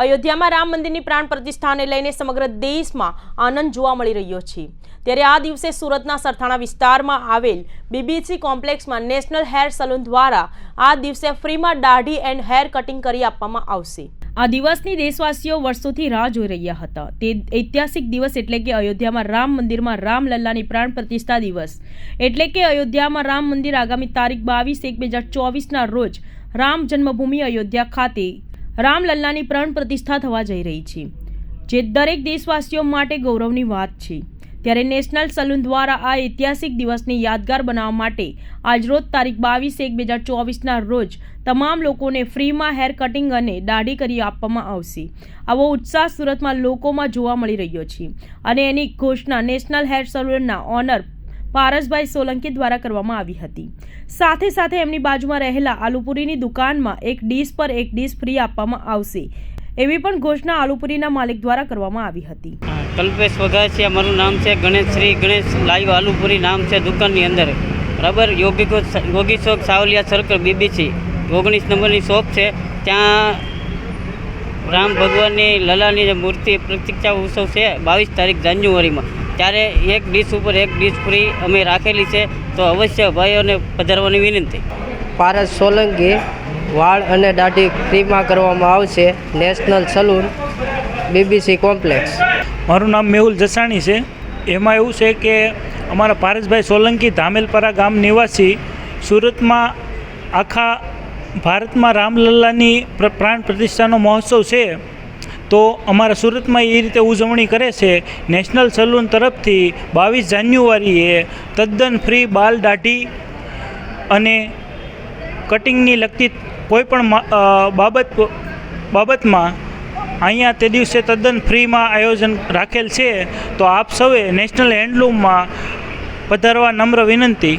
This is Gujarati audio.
અયોધ્યામાં રામ મંદિરની પ્રાણ પ્રતિષ્ઠાને લઈને સમગ્ર દેશમાં આનંદ જોવા મળી રહ્યો છે. ત્યારે આ દિવસે સુરતના સરથાણા વિસ્તારમાં આવેલ બીબીસી કોમ્પ્લેક્સમાં નેશનલ હેર સલૂન દ્વારા આ દિવસે ફ્રીમાં દાઢી એન્ડ હેર કટિંગ કરી આપવામાં આવશે. આ દિવસની દેશવાસીઓ વર્ષોથી રાહ જોઈ રહ્યા હતા. તે ઐતિહાસિક દિવસ એટલે કે અયોધ્યામાં રામ મંદિરમાં રામલલ્લાની પ્રાણ પ્રતિષ્ઠા દિવસ એટલે કે અયોધ્યામાં રામ મંદિર આગામી તારીખ બાવીસ એક બે હજાર ચોવીસના રોજ રામ જન્મભૂમિ અયોધ્યા ખાતે રામલલ્લાની પ્રાણ પ્રતિષ્ઠા થવા જઈ રહી છે, જે દરેક દેશવાસીઓ માટે ગૌરવની વાત છે. ત્યારે નેશનલ સલૂન દ્વારા આ ઐતિહાસિક દિવસને યાદગાર બનાવવા માટે આજરોજ તારીખ બાવીસ એક બે હજાર ચોવીસના રોજ તમામ લોકોને ફ્રીમાં હેર કટિંગ અને દાઢી કરી આપવામાં આવશે. આવો ઉત્સાહ સુરતમાં લોકોમાં જોવા મળી રહ્યો છે. અને એની ઘોષણા નેશનલ હેર સલૂનના ઓનર પારસભાઈ સોલંકી દ્વારા કરવામાં આવી હતી. સાથે સાથે એમની બાજુમાં રહેલા આલુપુરીની દુકાનમાં એક ડીશ પર એક ડીશ ફ્રી આપવામાં આવશે. એવી પણ ઘોષણા આલુપુરીના માલિક દ્વારા કરવામાં આવી હતી. કલ્પેશ વઘાસિયા મારું નામ છે ગણેશ, શ્રી ગણેશ લાઈવ આલુપુરી નામ છે દુકાનની અંદર. બરાબર? યોગી યોગી ચોક સાવલિયા સર્કલ બીબીસી ઓગણીસ નંબરની શોપ છે. ત્યાં રામ ભગવાનની લલાની જે મૂર્તિ પ્રતિક્ષા ઉત્સવ છે બાવીસ તારીખ જાન્યુઆરીમાં. ત્યારે એક ડીશ ઉપર એક ડીશ ફ્રી અમે રાખેલી છે તો અવશ્ય ભાઈઓને પધારવાની વિનંતી. પારસ સોલંકી વાળ અને દાઢી ફ્રીમાં કરવામાં આવશે નેશનલ સલૂન બીબીસી કોમ્પ્લેક્સ મારું નામ મેહુલ જસાણી છે. એમાં એવું છે કે અમારા પારસભાઈ સોલંકી ધામેલપરા ગામ નિવાસી સુરતમાં આખા ભારતમાં રામલલ્લાની પ્ર- પ્રાણ પ્રતિષ્ઠાનો મહોત્સવ છે. તો અમારા સુરતમાં એ રીતે ઉજવણી કરે છે. નેશનલ સલૂન તરફથી બાવીસ જાન્યુઆરીએ તદ્દન ફ્રી બાલ દાઢી અને કટિંગની લગતી કોઈ પણ મા- અ, બાબત બાબતમાં અહીંયા તે દિવસે તદ્દન ફ્રીમાં આયોજન રાખેલ છે. તો આપ સૌએ નેશનલ હેન્ડલૂમમાં પધારવા નમ્ર વિનંતી.